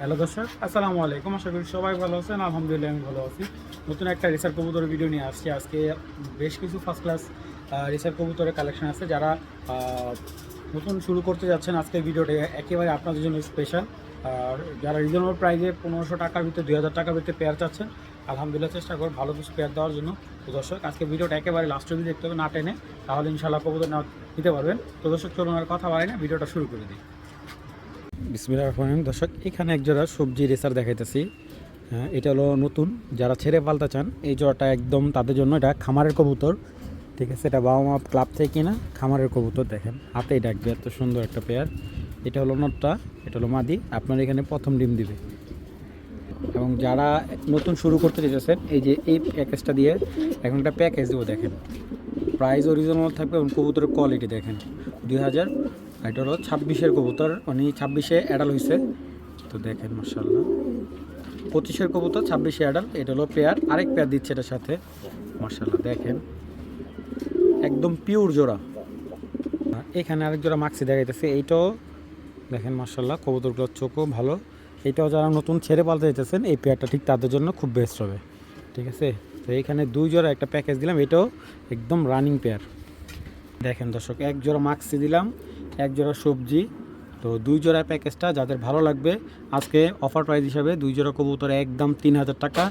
Hello দর্শক, আসসালামু আলাইকুম। আশা করি সবাই ভালো আছেন, আলহামদুলিল্লাহ আমি ভালো আছি। নতুন একটা রিসার্চ কবুতরের ভিডিও নিয়ে আসছি। আজকে বেশ কিছু ফার্স্ট ক্লাস রিসার্চ কবুতরের কালেকশন আছে। যারা নতুন শুরু করতে যাচ্ছেন, আজকের ভিডিওটা একেবারে আপনাদের জন্য স্পেশাল আর যারা রিজনেবল প্রাইজে পনেরোশো টাকার ভিতরে, দুই হাজার টাকার ভিতরে পেয়ার চাচ্ছেন, আলহামদুলিল্লাহ চেষ্টা করব ভালো কিছু পেয়ার দেওয়ার জন্য। তো দর্শক, আজকে ভিডিওটা একেবারে লাস্ট অবধি দেখতে হবে, না টেনে। তাহলে ইনশাল্লাহ কবুতর না নিতে পারবেন। তো দর্শক, চলুন আর কথা বাড়াই না ভিডিওটা শুরু করে দিই। বিসমিল্লাহ রহমান দর্শক, এখানে এক জোড়া সবজি রেসার দেখাইতেছি। হ্যাঁ এটা হলো নতুন। যারা ছেড়ে পালতে চান, এই জোড়াটা একদম তাদের জন্য এটা খামারের কবুতর। ঠিক আছে, এটা বাবা মা ক্লাব থেকে কিনা, খামারের কবুতর দেখেন। হাতেই ডাকবে এত সুন্দর একটা পেয়ার এটা হলো নটটা, এটা হলো মাদি। আপনার এখানে প্রথম ডিম দিবে। এবং যারা নতুন শুরু করতে চাইছেন এই যে এই প্যাকেজটা দিয়ে এখন একটা প্যাকেজ দেবো, দেখেন। প্রাইস অরিজিনাল থাকবে এবং কবুতরের কোয়ালিটি দেখেন। দুই হাজার এটা হলো ছাব্বিশের কবুতর, উনি ছাব্বিশে অ্যাডাল হয়েছে তো দেখেন মার্শাল্লাহ পঁচিশের কবুতর, ছাব্বিশে অ্যাডাল এটা হলো পেয়ার আরেক পেয়ার দিচ্ছে এটার সাথে। মার্শাল্লাহ দেখেন। একদম পিওর জোড়া। এখানে আরেক জোড়া মাক্সি দেখাইতেছে, এইটাও দেখেন মার্শাল্লাহ কবুতরগুলোর চোখও ভালো। এইটাও যারা নতুন ছেড়ে পালতে যেতেছেন এই পেয়ারটা ঠিক তাদের জন্য খুব বেস্ট হবে। ঠিক আছে? তো এইখানে দুই জোড়া একটা প্যাকেজ দিলাম, এটাও একদম রানিং পেয়ার দেখেন দর্শক, এক জোড়া মাক্সি দিলাম এক জোড়া সবজি। তো দুই জোড়া প্যাকেজটা যাদের ভালো লাগবে, আজকে অফার প্রাইস হিসাবে দুই জোড়া কবুতর একদম তিন হাজার টাকা।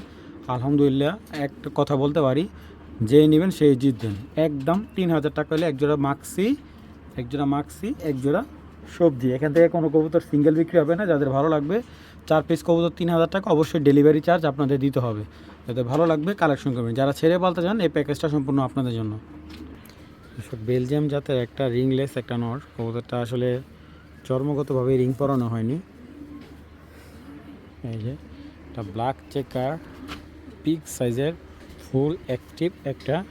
আলহামদুলিল্লাহ, একটা কথা বলতে পারি, যে নেবেন সেই জিতবেন একদম তিন হাজার টাকা হলে এক জোড়া মাক্সি এক জোড়া মাক্সি এক জোড়া সবজি। এখান থেকে কোনো কবুতর সিঙ্গেল বিক্রি হবে না, যাদের ভালো লাগবে। চার পিস কবুতর তিন হাজার টাকা, অবশ্যই ডেলিভারি চার্জ আপনাদের দিতে হবে। যাদের ভালো লাগবে কালেকশন করবেন। যারা ছেড়ে পালতে চান, এই প্যাকেজটা সম্পূর্ণ আপনাদের জন্য। বেলজিয়াম জাতের একটা রিংলেস একটা নর। কবুতরটা আসলে চর্মগতভাবে রিং পরানো হয়নি। এই যে একটা ব্ল্যাক চেকার পিক সাইজের ফুল অ্যাক্টিভ একটা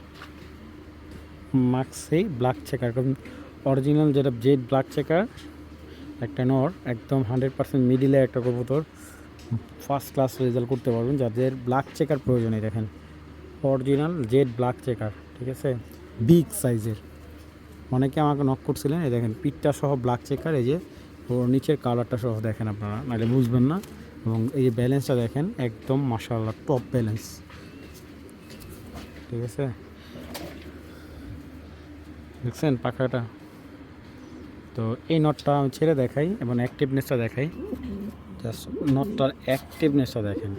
মাক্সি ব্ল্যাক চেকার কারণ অরিজিনাল যেটা জেড ব্ল্যাক চেকার একটা নর, একদম হান্ড্রেড পার্সেন্ট মিডিলে একটা কবুতর। ফার্স্ট ক্লাস রেজাল্ট করতে পারবেন। যাদের ব্ল্যাক চেকার প্রয়োজনে দেখেন। অরিজিনাল জেড ব্ল্যাক চেকার ঠিক আছে? বিগ সাইজের। অনেকে আমাকে নক করছিলেন, এই দেখেন পিঠটা সহ ব্ল্যাক চেকার এই যে ওর নিচের কালারটা সহ দেখেন আপনারা, নাহলে বুঝবেন না। এবং এই যে ব্যালেন্সটা দেখেন, একদম মাসাল্লাহ টপ ব্যালেন্স ঠিক আছে? দেখছেন পাখাটা? তো এই নটটা আমি ছেড়ে দেখাই এবং অ্যাক্টিভনেসটা দেখাই। জাস্ট নটটার অ্যাক্টিভনেসটা দেখেন।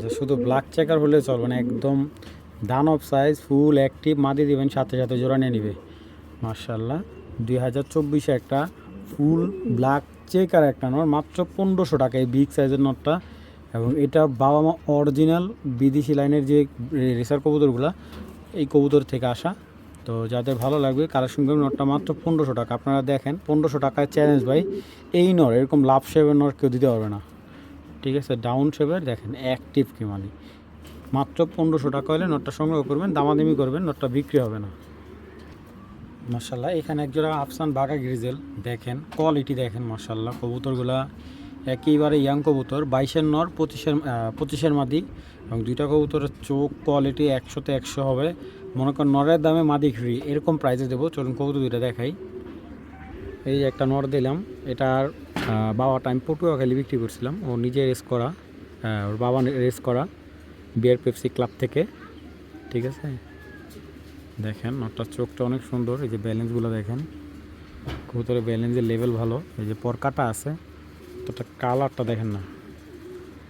যে শুধু ব্ল্যাক চেকার হলে চলবে না, একদম ডান অফ সাইজ, ফুল অ্যাক্টিভ মাদি দিবেন, সাথে সাথে জোড়া নিয়ে নিবে। মার্শাল্লাহ দুই হাজার চব্বিশে একটা ফুল ব্ল্যাক চেকার একটা নট, মাত্র পনেরোশো টাকা এই বিগ সাইজের নটটা। এবং এটা বাবা মা অরিজিনাল বিদেশি লাইনের যে রেসার কবুতরগুলো, এই কবুতর থেকে আসা। তো যাদের ভালো লাগবে কালেকশন করবেন নটটা মাত্র পনেরোশো টাকা। আপনারা দেখেন, পনেরোশো টাকায় চ্যালেঞ্জ ভাই। এই নর এরকম লাভ শেপের নর কেউ দিতে পারবে না। ঠিক আছে ডাউন শেপের দেখেন অ্যাক্টিভ কি মানে মাত্র পনেরোশো টাকা হলে নটটা সংগ্রহ করবেন দামাদামি করবেন নটটা বিক্রি হবে না। মার্শাল্লাহ এখানে একজোড়া আফসান বাঘা গ্রিজেল দেখেন কোয়ালিটি দেখেন মার্শাল্লাহ কবুতরগুলা একেবারে ইয়াং কবুতর বাইশের নর পঁচিশের পঁচিশের মাদি এবং দুইটা কবুতরের চোখ কোয়ালিটি একশোতে একশো হবে। মনে করেন নরের দামে মাদি ফ্রি এরকম প্রাইজে দেবো চলুন কবুতর দুইটা দেখাই। এই একটা নর দিলাম এটার আহ, বাবাটা আমি পটুয়াখালী বিক্রি করছিলাম ও নিজে রেস করা ওর বাবা রেস করা। বিয়ার পেপসি ক্লাব থেকে, ঠিক আছে? দেখেন নটটার চোখটা অনেক সুন্দর, এই যে ব্যালেন্সগুলো দেখেন। কবুতরের ব্যালেন্সের লেভেল ভালো, এই যে পরকাটা আছে কতটা কালারটা দেখেন না।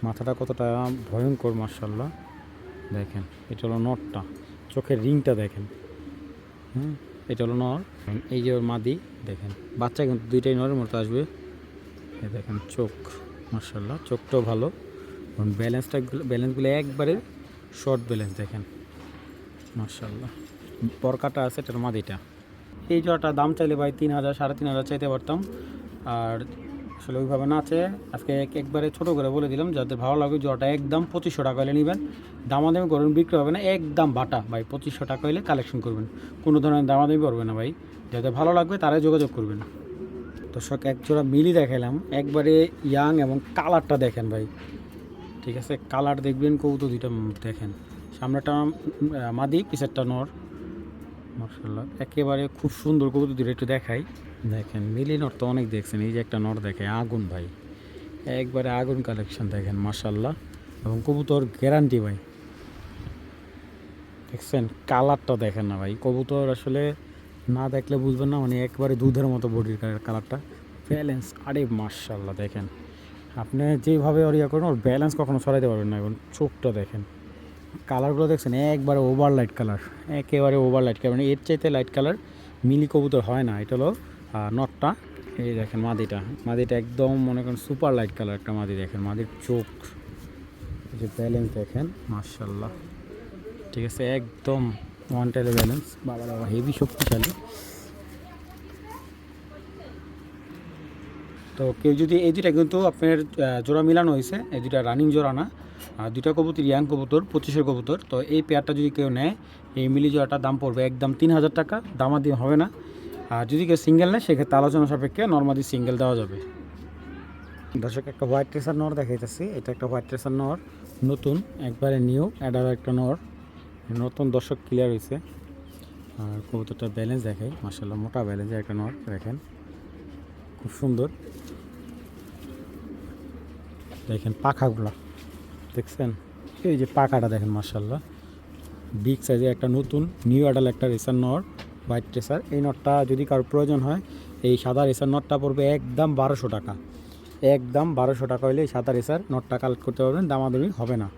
মাথাটা কতটা ভয়ঙ্কর মার্শাল্লাহ দেখেন, এটা হলো নটটা, চোখের রিংটা দেখেন। হুম, এটা হলো নর। এই যে ওর মাদি, দেখেন, বাচ্চা কিন্তু দুইটাই নরের মতো আসবে। দেখেন, চোখ মার্শাল্লাহ চোখটাও ভালো। এবং ব্যালেন্সটা ব্যালেন্সগুলো একবারে শর্ট ব্যালেন্স দেখেন। মার্শাল্লাহ পরকাটা আছে, এটার মাদিটা এই জোড়াটা দাম চাইলে ভাই তিন হাজার, সাড়ে তিন হাজার চাইতে পারতাম। আর আসলে ওইভাবে না আছে। আজকে এক একবারে ছোটো করে বলে দিলাম, যাদের ভালো লাগবে জোড়াটা একদম পঁচিশশো টাকা হলে নেবেন। দামাদামি করবেন বিক্রি হবে না, একদম বাটা। ভাই পঁচিশশো টাকা হলে কালেকশন করবেন। কোনো ধরনের দামাদামি করবে না ভাই। যাদের ভালো লাগবে তারাই যোগাযোগ করবেন। দর্শক, এক জোড়া মিলি দেখালাম একবারে ইয়াং এবং কালারটা দেখেন ভাই। ঠিক আছে? কালার দেখবেন কৌতো দুইটা দেখেন। সামনেটা মাদি, পিছেরটা নর। মার্শাল্লাহ একেবারে খুব সুন্দর কবুতর দুটো একটু দেখাই। দেখেন মিলি নর তো অনেক দেখছেন, এই যে একটা নর দেখে, আগুন ভাই। একবারে আগুন কালেকশন দেখেন মার্শাল্লাহ এবং কবুতর গ্যারান্টি ভাই। দেখছেন, কালারটা দেখেন না ভাই। কবুতর আসলে না দেখলে বুঝবেন না মানে একবারে দুধের মতো বডির কালারটা ব্যালেন্স আরে মার্শাল্লাহ দেখেন। আপনি যেভাবে ওর ইয়ে করেন, ওর ব্যালেন্স কখনো সরাইতে পারবেন না এখন। চোখটা দেখেন। কালারগুলো দেখছেন, একবারে ওভার লাইট কালার একেবারে ওভার লাইট কালার মানে এর চাইতে লাইট কালার মিলি কবুতর হয় না। এটা হলো নটটা এই দেখেন মাদিটা। মাদিটা একদম মনে করেন সুপার লাইট কালার একটা মাদি দেখেন। মাদির চোখ। যে ব্যালেন্স দেখেন মার্শাল্লাহ ঠিক আছে, একদম ওয়ান ব্যালেন্স বাবা বাবা হেভি শক্তিশালী। তো কেউ যদি এই দুটা কিন্তু আপনার জোড়া মিলানো হয়েছে, এই দুটা রানিং জোড়া না আর দুটা কবুতর, ইয়াং কবুতর, পঁচিশের কবুতর, তো এই পেয়ারটা যদি কেউ নেয়, এই মিলি জোড়াটার দাম পড়বে একদম তিন হাজার টাকা দামা দামাদি হবে না। আর যদি কেউ সিঙ্গেল নেয়, সেক্ষেত্রে আলোচনা সাপেক্ষে নর্মালি সিঙ্গেল দেওয়া যাবে। দর্শক, একটা হোয়াইট ট্রেসার নর দেখাইতেছি, এটা একটা হোয়াইট ট্রেসার নর, নতুন, একবারে নিউ অ্যাডার একটা নর, নতুন দর্শক ক্লিয়ার হয়েছে আর কবুতরটা ব্যালেন্স দেখাই মাসাল্লাহ মোটা ব্যালেন্সের একটা নর, দেখেন, খুব সুন্দর। দেখেন পাখাগুলো, দেখছেন? এই যে পাখাটা দেখেন মার্শাল্লাহ বিগ সাইজের একটা নতুন নিউ অ্যাডাল একটা রেসার নর হোয়াইট রেসার। এই নটটা যদি কারোর প্রয়োজন হয়, এই সাদা রেসার নটটা পড়বে একদম বারোশো টাকা। একদম বারোশো টাকা হলে এই সাদা রেসার নটটা কালেক্ট করতে পারবেন, দামাদামি হবে না।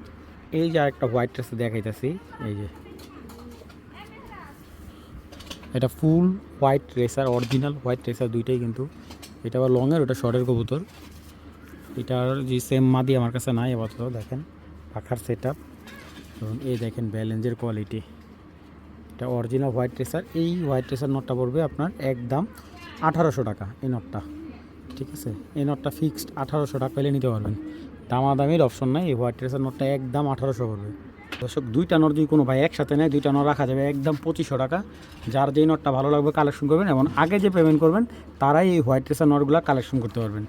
এই যে একটা হোয়াইট রেসার দেখাইতেছি, এই যে। এটা full white racer original white racer দুইটাই কিন্তু। এটা আবার লংয়ের ওটা শর্টের কবুতর। এটার যে সেম মাদি আমার কাছে নাই, আপাতত দেখেন, পাখার সেট আপ এই দেখেন ব্যালেন্সের কোয়ালিটি এটা অরিজিনাল হোয়াইট রেসার এই হোয়াইট রেসার নটটা পড়বে আপনার একদম আঠারোশো টাকা, এই নটটা ঠিক আছে? এই নটটা ফিক্সড আঠারোশো টাকা পেলে নিতে পারবেন। দামাদামির অপশন নাই, এই হোয়াইট রেসার নটটা একদম আঠারোশো পড়বে। দর্শক, দুইটা নট যদি কোনো ভাই একসাথে নেয়, দুইটা নট রাখা যাবে একদম পঁচিশশো টাকা। যার যেই নটটা ভালো লাগবে কালেকশন করবেন এবং আগে যে পেমেন্ট করবেন, তারাই এই হোয়াইট রেসার নটগুলো কালেকশন করতে পারবেন।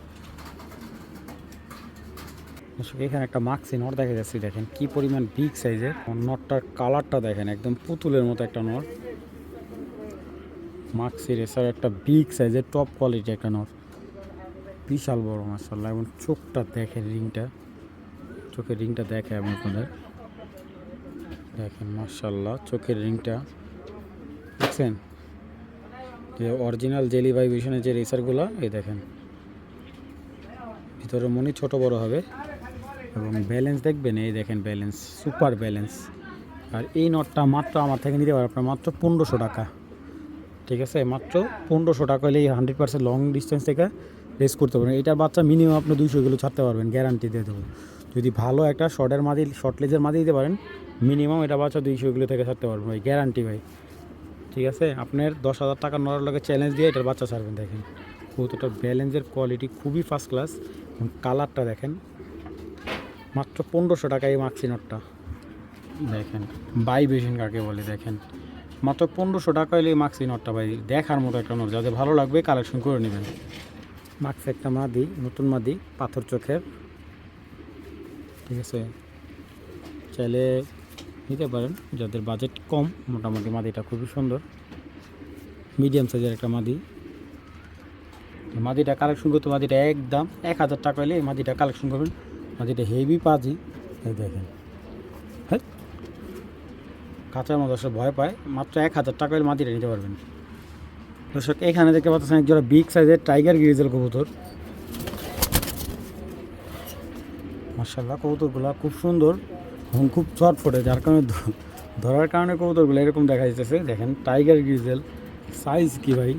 দর্শক, এখানে একটা মাক্সি নট দেখা যাচ্ছে, দেখেন কি পরিমাণ বিগ সাইজের নটটার কালারটা দেখেন, একদম পুতুলের মতো একটা নট। মাক্সি রেসার একটা বিগ সাইজের টপ কোয়ালিটি একটা নট। বিশাল বড় মাসাল্লাহ এবং চোখটা দেখেন রিংটা। চোখের রিংটা দেখে আমি আপনাদের। দেখেন মার্শাল্লাহ চোখের রিংটা। দেখছেন? যে অরিজিনাল জেলি ভাইব্রেশনের যে রেসারগুলো এই দেখেন। ভিতরে মনে ছোট বড় হবে। এবং ব্যালেন্স দেখবেন, এই দেখেন ব্যালেন্স সুপার ব্যালেন্স আর এই নটটা মাত্র আমার থেকে নিতে পারে আপনার মাত্র পনেরোশো টাকা। ঠিক আছে, মাত্র পনেরোশো টাকা হলে এই হান্ড্রেড পার্সেন্ট লং ডিস্টেন্স থেকে রেস করতে পারবেন। এটার বাচ্চা মিনিমাম আপনি দুইশো কিলো ছাড়তে পারবেন গ্যারান্টি দিয়ে দেবো। যদি ভালো একটা শর্টের মাদি শর্ট লেজের মাদি দিতে পারেন মিনিমাম এটা বাচ্চা দুইশো কিলো থেকে ছাড়তে পারবেন ভাই গ্যারান্টি ভাই। ঠিক আছে, আপনার দশ হাজার টাকা নড়ার লোকে চ্যালেঞ্জ দিয়ে এটার বাচ্চা ছাড়বেন, দেখেন। কৌতোটার ব্যালেন্সের কোয়ালিটি খুবই ফার্স্ট ক্লাস এবং কালারটা দেখেন মাত্র পনেরোশো টাকা এই মাক্সি নটটা দেখেন। বাই বেশিন কাকে বলে দেখেন। মাত্র পনেরোশো টাকা হলে এই মাক্সি নটটা ভাই দেখার মতো একটা নট যাদের ভালো লাগবে কালেকশন করে নেবেন। মাক্স একটা মাদি নতুন মাদি পাথর চোখের। ঠিক আছে? চাইলে নিতে পারেন যাদের বাজেট কম মোটামুটি মাদিটা খুবই সুন্দর। মিডিয়াম সাইজের একটা মাদি। মাদিটা কালেকশন করতে মাদিটা একদম এক হাজার টাকা হলে এই মাদিটা কালেকশন করবেন। মাদিটা হেভি পাজি দেখেন। হ্যাঁ কাঁচার মতো দর্শক ভয় পায়। মাত্র এক হাজার টাকা হলে মাদিটা নিতে পারবেন। দর্শক, এখানে দেখতে পাচ্ছেন একজোড়া বিগ সাইজের টাইগার গ্রিজেল কবুতর। মার্শাল্লাহ কবুতরগুলো খুব সুন্দর এবং খুব চট ফোটে যার কারণে ধরার কারণে কবুতরগুলো এরকম দেখা যাচ্ছে দেখেন টাইগার গ্রিজেল সাইজ কি ভাই?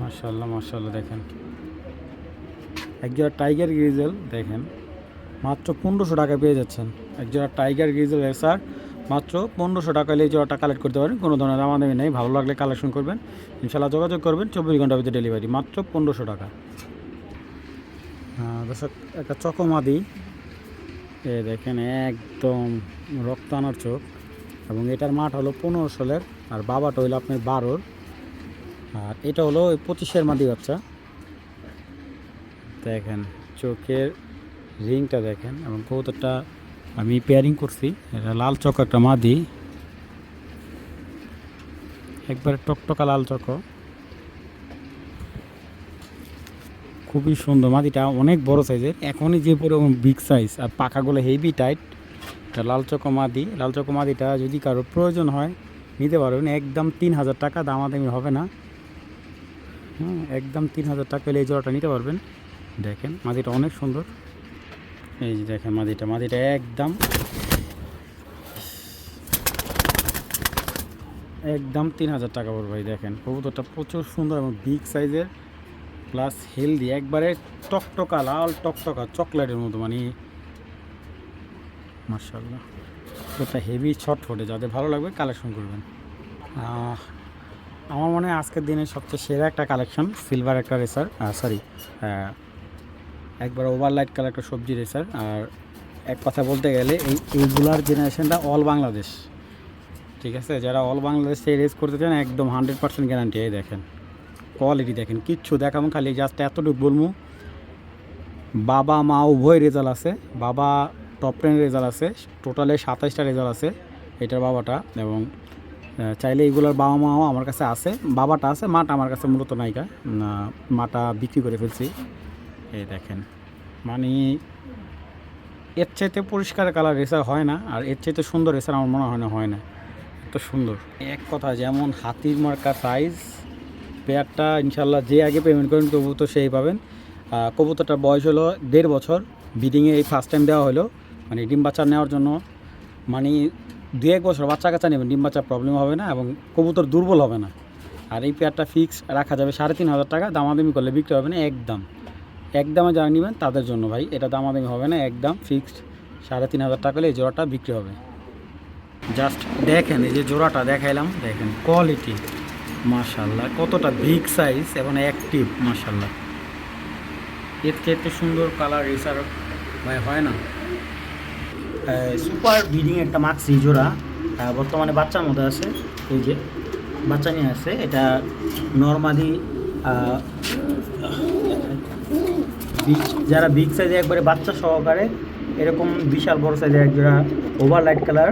মার্শাল্লাহ মার্শাল্লাহ দেখেন। একজোড়া টাইগার গ্রিজেল দেখেন। মাত্র পনেরোশো টাকা পেয়ে যাচ্ছেন। এক জোড়া টাইগার গ্রিজেল এসার মাত্র পনেরোশো টাকা এই জোড়াটা কালেক্ট করতে পারেন কোনো ধরনের দামাদামি নেই, ভালো লাগলে কালেকশন করবেন। ইনশাল্লাহ যোগাযোগ করবেন, চব্বিশ ঘণ্টার ভিতরে ডেলিভারি মাত্র পনেরোশো টাকা। দর্শক, একটা চকমাদি। এ দেখেন, একদম রক্ত আনার চোখ। এবং এটার মাঠ হলো পনেরো ষোলের, আর বাবাটা হইল আপনার বারোর। আর এটা হলো ওই পঁচিশের মাদি বাচ্চা। দেখেন, চোখের রিংটা দেখেন এবং কবুতরটা আমি পেয়ারিং করছি। এটা লাল চক একটা মাদি। একবারে টকটকা লাল চক। খুবই সুন্দর মাদিটা, অনেক বড় সাইজের। এখনই যে পরিমাণ বিগ সাইজ আর পাখাগুলো হেভি টাইট এটা লাল চকো মাদি। লাল চকো মাদিটা যদি কারোর প্রয়োজন হয়, নিতে পারবেন। একদম তিন হাজার টাকা দামাদামি হবে না। হুম, একদম তিন হাজার টাকা হলে এই জোড়াটা নিতে পারবেন। দেখেন মাদিটা অনেক সুন্দর। এই যে দেখেন মাদিটা মাদিটা একদম একদম তিন হাজার টাকা পড়বে ভাই, দেখেন। কবুতরটা প্রচুর সুন্দর এবং বিগ সাইজের প্লাস হেলদি একবারে টকটকা, লাল টকটকা, চকলেটের মতো মানে মার্শাল্লাহ ওটা হেভি ছট ফোটে যাদের ভালো লাগবে কালেকশন করবেন। আমার মনে হয় আজকের দিনে সবচেয়ে সেরা একটা কালেকশন সিলভার একটা রেসার সরি একবার ওভারলাইট কালার একটা সবজি রেসার আর এক কথা বলতে গেলে এই এইগুলার জেনারেশনটা অল বাংলাদেশ। ঠিক আছে? যারা অল বাংলাদেশে রেস করতে চান, একদম হান্ড্রেড পার্সেন্ট গ্যারান্টি এই দেখেন। কোয়ালিটি দেখেন, কিচ্ছু দেখাবো, খালি জাস্ট এতটুকু বলব। বাবা, মা, উভয় রেজাল্ট আছে। বাবা টপ টেন রেজাল্ট আছে। টোটালে সাতাইশটা রেজাল্ট আছে এটার বাবাটা, এবং চাইলে এইগুলোর বাবা মাও আমার কাছে আছে। বাবাটা আছে, মাটা আমার কাছে মূলত নায়িকা। মাটা বিক্রি করে ফেলছি। এই দেখেন। মানে এর চাইতে পরিষ্কার কালার রেসার হয় না, আর এর চাইতে সুন্দর রেসার আমার মনে হয় না হয় না। এত সুন্দর। এক কথা, যেমন হাতির মার্কা সাইজ পেয়ারটা ইনশাল্লাহ যে আগে পেমেন্ট করেন কবুতর সেই পাবেন। কবুতরটার বয়স হলো দেড় বছর। বিডিংয়ে এই ফার্স্ট টাইম দেওয়া হলো। মানে ডিম বাচ্চা নেওয়ার জন্য মানে দু এক বছর বাচ্চা কাচ্চা নেবেন, ডিম বাচ্চার প্রবলেম হবে না এবং কবুতর দুর্বল হবে না। আর এই পেয়ারটা ফিক্স রাখা যাবে সাড়ে তিন হাজার টাকা, দামাদামি করলে বিক্রি হবে না, একদম। একদমে যারা নেবেন তাদের জন্য ভাই। এটা দামাদামি হবে না, একদম ফিক্সড সাড়ে তিন হাজার টাকা হলে এই জোড়াটা বিক্রি হবে। জাস্ট দেখেন, এই যে জোড়াটা দেখাইলাম, দেখেন কোয়ালিটি মাশাল্লাহ কতটা বিগ সাইজ এবং অ্যাক্টিভ মাশাল্লাহ এর চাইতে সুন্দর কালার রেসার ভাই, হয় না? সুপার ব্রিডিং একটা মাক্সি জোড়া। বর্তমানে বাচ্চার মধ্যে আছে, এই যে, বাচ্চা নিয়ে আছে। এটা নর্মালি যারা বিগ সাইজে একবারে বাচ্চা সহকারে, এরকম বিশাল বড় সাইজের এক জোড়া ওভার লাইট কালার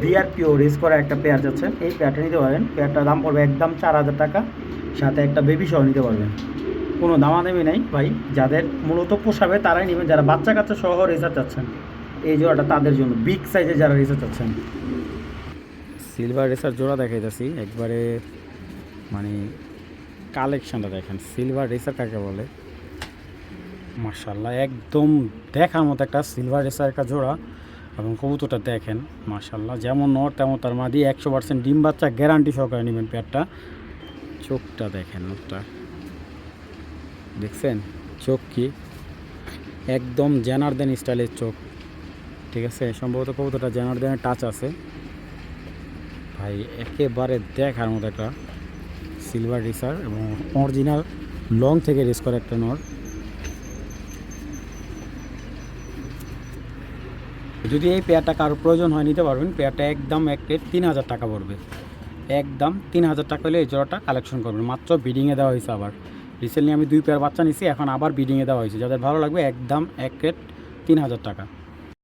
বিআরপিও রেস করা একটা পেয়ার যাচ্ছে। এই পেয়ারটা নিতে পারবেন। পেয়ারটার দাম পড়বে একদম চার হাজার টাকা। সাথে একটা বেবি সহ নিতে পারবেন। কোনো দামাদামি নেই ভাই। যাদের মূলত পোষাবে তারাই নেবেন। যারা বাচ্চা কাচ্চা সহ রেসার চাচ্ছেন, এই জোড়াটা তাদের জন্য বিগ সাইজে যারা রেসার চাচ্ছেন। সিলভার রেসার জোড়া দেখাইতেছি। একবারে মানে কালেকশনটা দেখেন। সিলভার রেসার কাকে বলে? মার্শাল্লাহ একদম দেখার মতো একটা সিলভার রেসার একটা জোড়া এবং কবুতরটা দেখেন মার্শাল্লাহ যেমন নর তেমন তার মাদি একশো পার্সেন্ট ডিম বাচ্চা গ্যারান্টি সহকারে নেবেন পেয়ারটা। চোখটা দেখেন ওটা দেখছেন? চোখ কি? একদম জেনার্দেন স্টাইলের চোখ। ঠিক আছে? সম্ভবত কবুতরটা জেনার্দেনের টাচ আছে। ভাই, একেবারে দেখার মতো একটা সিলভার রেসার এবং অরিজিনাল লং থেকে রেস করে একটা নর। যদি এই পেয়ারটা কারও প্রয়োজন হয়, নিতে পারবেন। পেয়ারটা একদম এক প্লেট তিন হাজার টাকা পড়বে। একদম তিন হাজার টাকা হলে এই জোড়াটা কালেকশন করবেন। মাত্র বিডিংয়ে দেওয়া হয়েছে আবার। রিসেন্টলি আমি দুই পেয়ার বাচ্চা নিছি, এখন আবার বিডিংয়ে দেওয়া হয়েছে। যাদের ভালো লাগবে, একদম এক প্লেট তিন হাজার টাকা।